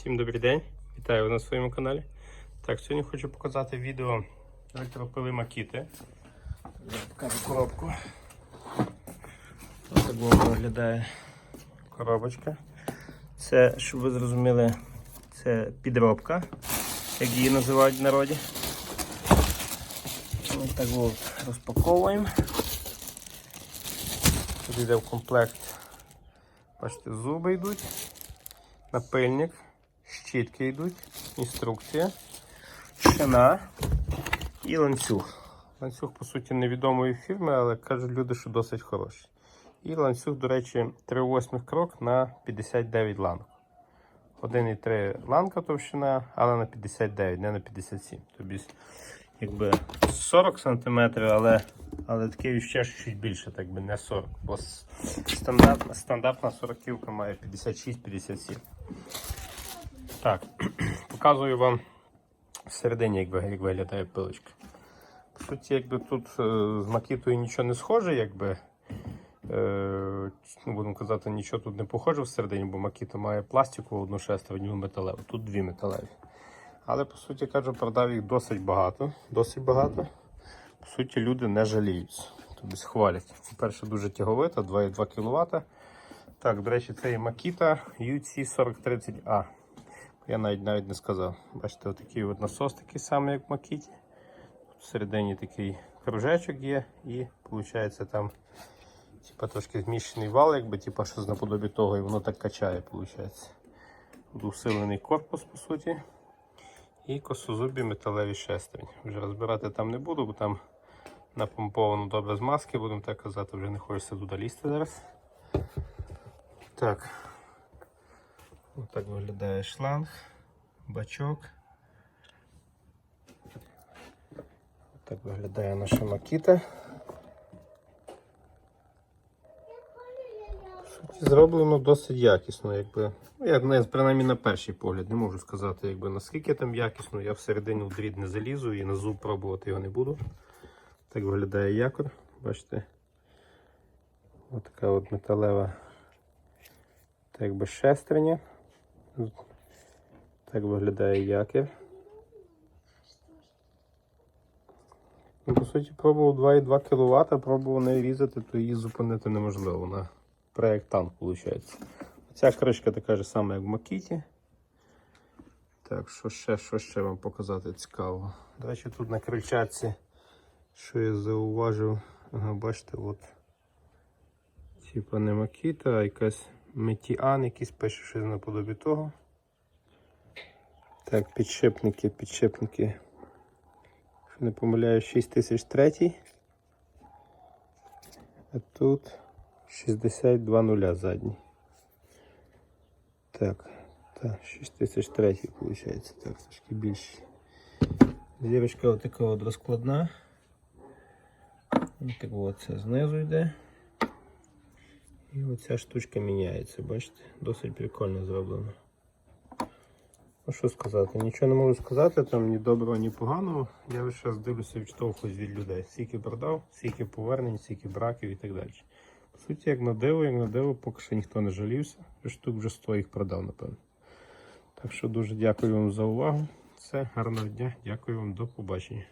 Всім добрий день, вітаю вас на своєму каналі. Так, сьогодні хочу показати відео електропили Макіти. Я покажу коробку. Ось так виглядає коробочка. Це, щоб ви зрозуміли, це підробка, як її називають в народі. Ось так розпаковуємо. Тут йде в комплект. Бачите, зуби йдуть, напильник, щітки йдуть, інструкція, шина і ланцюг. Ланцюг, по суті, невідомої фірми, але кажуть люди, що досить хороший. І ланцюг, до речі, 3,8 крок на 59 ланок. 1,3 ланка товщина, але на 59, не на 57. Тобі якби 40 см, але, але такий ще чуть більше, так би не 40. Бо стандартна, стандартна 40 має 56-57. Так, показую вам всередині, як, ви- як виглядає пилочка. По суті, якби тут е, з макітою нічого не схоже, якби. Е, ну, будемо казати, нічого тут не похоже всередині, бо макіта має пластикову одну шестерню металеву. Тут дві металеві. Але по суті кажу, продав їх досить багато. Досить багато. По суті, люди не жаліються. Тобто хвалять. По-перше, дуже тяговита, 2,2 кВт. Так, до речі, це є Makita UC4030A. Я навіть навіть не сказав. Бачите, отакий от насос такий самий, як в Makita. Всередині такий кружечок є, і виходить там типа, трошки зміщений вал, якби, типа, щось наподобі того, і воно так качає, виходить. Усилений корпус, по суті. І косозубі металеві шестерні. Вже розбирати там не буду, бо там напомповано добре з маски, будемо так казати, вже не хочеться туди лізти зараз. Так. Ось так виглядає шланг, бачок. Ось так виглядає наша макіта. Зроблено досить якісно, якби. Ну, як принаймні на перший погляд, не можу сказати, якби наскільки там якісно. Я всередині в дріт не залізу і на зуб пробувати його не буду. Так виглядає якор, бачите. Ось така от металева так якби шестерня. Так виглядає якір. Ну, по суті, пробував 2,2 кВт, пробував нею різати, то її зупинити неможливо. Вона проєктант, виходить. Ця кришка така ж сама, як в Макіті. Так, що ще, що ще вам показати цікаво. До речі, тут на крильчатці, що я зауважив, ага, бачите, от. Типа не Макіта, а якась Метіан, якийсь пише щось наподобі того. Так, підшипники, підшипники. Якщо не помиляю, 6003. А тут 62 нуля задній. Так, так, 6003 виходить. Так, трошки більше. Зірочка отака от розкладна. Так от це знизу йде. І оця штучка міняється, бачите? Досить прикольно зроблено. Ну що сказати, нічого не можу сказати, там ні доброго, ні поганого. Я весь час дивлюся відштовхуюсь від людей. Скільки продав, скільки повернень, скільки браків і так далі. По суті, як на диво, як на диво, поки що ніхто не жалівся. Штук вже 100 їх продав, напевно. Так що дуже дякую вам за увагу. Все, гарного дня, дякую вам, до побачення.